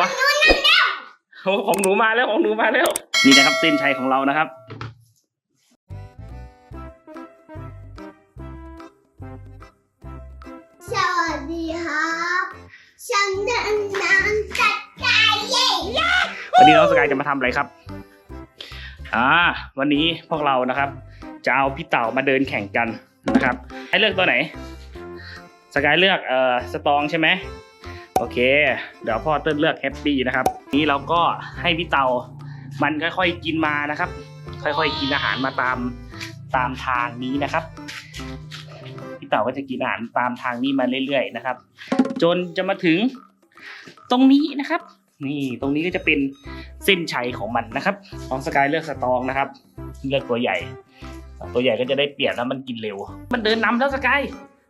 วะโอ้ของหนูมาแล้วของหนูมาแล้ว นี่นะครับเส้นชัยของเรานะครับสวัสดีครับฉันเดินน้ำจัดกายเย่วันนี้น้องสกายจะมาทำอะไรครับ อ่า วันนี้พวกเรานะครับ จะเอาพี่เต่ามาเดินแข่งกันนะครับ ให้เลือกตัวไหน สกายเลือกเอ่อสตองใช่ไหม โอเค เดี๋ยวพ่อเติ้ลเลือกแฮปปี้นะครับ นี้เราก็ให้พี่เต่ามันค่อยๆกินมานะครับ ค่อยๆกินอาหารมาตามตามทางนี้นะครับพี่เต่าก็จะกินอาหารตามทางนี้มาเรื่อยๆนะครับ จนจะมาถึงตรงนี้นะครับ นี่ตรงนี้ก็จะเป็นเส้นชัยของมันนะครับน้องสกายเลือกสตองนะครับ เลือกตัวใหญ่ ตัวใหญ่ก็จะได้เปรียบแล้วมันกินเร็ว มันเดินนำแล้วสกาย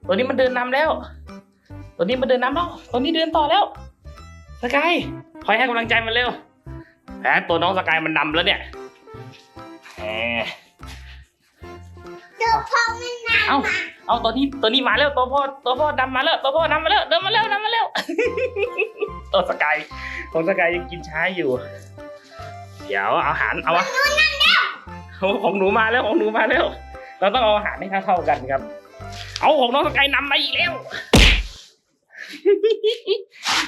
ตัวนี้มันเดินนำแล้ว ตัวนี้มันเดินนำแล้วตัวนี้เดินต่อแล้ว สกายคอยให้กำลังใจมันเร็วแหมตัวน้องสกายมันนำแล้วเนี่ยแหมเดี๋ยวพ่อไม่นานเอ้าเอาตัวนี้ตัวนี้มาแล้วตัวพ่อตัวพ่อดำมาแล้วตัวพ่อนำมาแล้วเดินมาแล้วนำมาแล้ว ตัวสกายตัวสกายยังกินช้าอยู่ เดี๋ยวเอาอาหารเอาวะโอ้ของหนูมาแล้วของหนูมาแล้ว เราต้องเอาอาหารให้เท่าๆกันครับ เอาของน้องสกายนำมาอีกแล้ว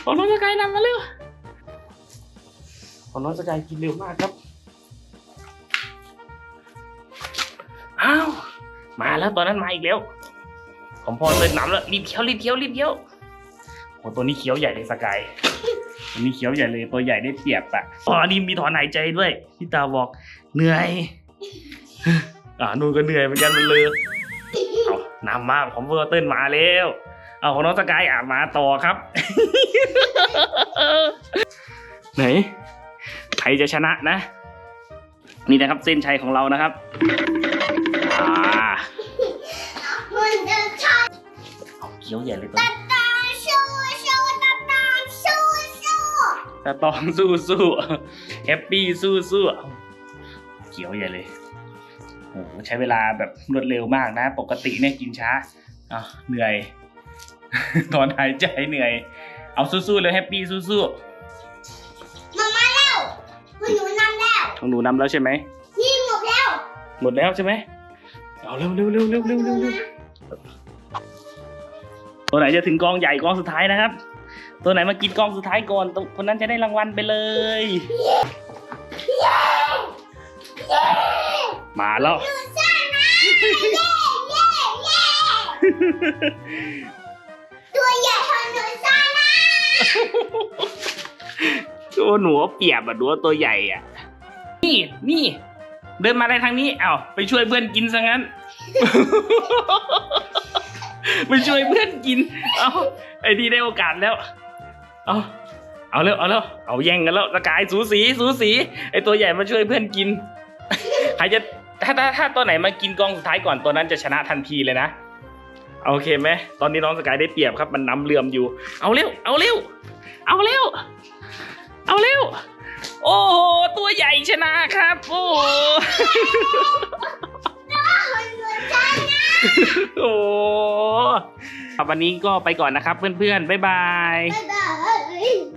ของน้องสกายนำมาเร็วของน้องสกายกินเร็วมากครับ อ้าว มาแล้วตอนนั้นมาอีกแล้วผมพอเตินน้ำแล้วรีบเคี้ยวรีบเคี้ยวรีบเคี้ยวโอ้ตัวนี้เคี้ยวใหญ่เลยสกายตัวนี้เคี้ยวใหญ่เลยตัวใหญ่ได้เปรียบอะอ๋ออันนี้มีถอนหายใจด้วยพี่ตาบอกเหนื่อยอ่านู่นก็เหนื่อยเหมือนกันมันเลยเอานำมาผมเวอร์เติ้ลมาแล้ว เอาของน้องสกายอะมาต่อครับ ไหนใครจะชนะนะ นี่นะครับเส้นชัยของเรานะครับอ่ามันจะชอบเอาเคี้ยวใหญ่เลยตัวตาตาชูชูตาตาชูชูตาตองสู้สู้แฮปปี้สู้สู้เขียวใหญ่เลยโอ้โหใช้เวลาแบบรวดเร็วมากนะ ปกติเนี่ยกินช้าอะเหนื่อย ถอนหายใจเหนื่อย เอาสู้ๆเลยแฮปปี้สู้มามาแล้วคุณหนูนำแล้วๆของหนูนำแล้วใช่ไหม นี่หมดแล้วหมดแล้วใช่ไหม เอาเร็วเร็วเร็วเร็วเร็วเร็วเร็วตัวไหนจะถึงกองใหญ่กองสุดท้ายนะครับ ตัวไหนมากินกองสุดท้ายก่อนตัวคนนั้นจะได้รางวัลไปเลย มาแล้วหนูชนะเย้เย้เย้ ตัวหนูเอาเปรียบอะหนูเอาตัวใหญ่อะ นี่นี่ เดินมาได้ทางนี้เอ้าไปช่วยเพื่อนกินซะงั้น ไปช่วยเพื่อนกิน เอาไอ้ที่ได้โอกาสแล้ว เอาเอาเร็วเอาเร็วเอาแย่งกันแล้วสกายสูสีสูสี ไอ้ตัวใหญ่มาช่วยเพื่อนกินใครจะถ้าถ้าถ้าตัวไหนมากินกองสุดท้ายก่อนตัวนั้นจะชนะทันทีเลยนะโอเคไหมตอนนี้น้องสกายได้เปรียบครับมันน้ำเลื่อมอยู่ เอาเร็ว เอาเร็ว เอาเร็ว เอาเร็ว โอ้โห ตัวใหญ่ชนะครับ โอ้โหของหนูชนะโอ้โหวันนี้ก็ไปก่อนนะครับเพื่อนๆ บ๊ายบาย บ๊ายบาย